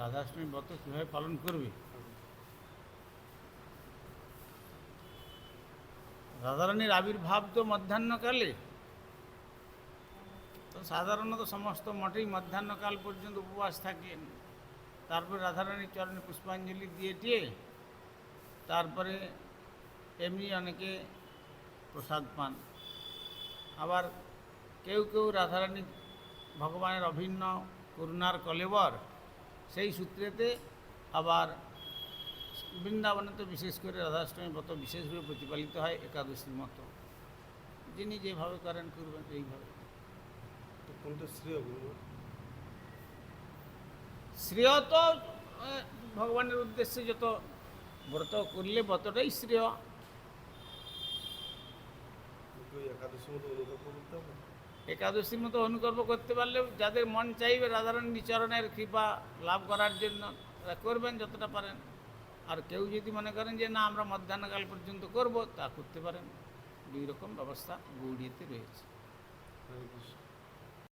রাধাষ্টমী ব্রত কীভাবে পালন করবে? রাধারানীর আবির্ভাব তো মধ্যাহ্নকালে। তো সাধারণত সমস্ত মঠেই মধ্যাহ্নকাল পর্যন্ত উপবাস থাকেন। তারপরে রাধারানীর চরণে পুষ্পাঞ্জলি দিয়ে টিয়ে, তারপরে এমনি অনেকে প্রসাদ পান। আবার কেউ কেউ রাধারানী ভগবানের অভিন্ন করুণার কলেবর সেই সূত্রেতে আবার বৃন্দাবনে তো বিশেষ করে রাধাষ্টমী ব্রত বিশেষভাবে প্রতিপালিত হয় একাদশীর মতো। যিনি যেভাবে করেন করবেন এইভাবে। কোনটা শ্রেয় শ্রেয় তো ভগবানের উদ্দেশ্যে যত ব্রত করলে ব্রতটাই শ্রেয়। একাদশীর মতো অনুভব করতে হবে? একাদশীর মতো অনুকর্ম করতে পারলেও যাদের মন চাইবে রাধারানী চরণের কৃপা লাভ করার জন্য, তারা করবেন যতটা পারেন। আর কেউ যদি মনে করেন যে, না, আমরা মধ্যাহ্নকাল পর্যন্ত করব, তা করতে পারেন। দুই রকম ব্যবস্থা গৌড়িয়েতে রয়েছে।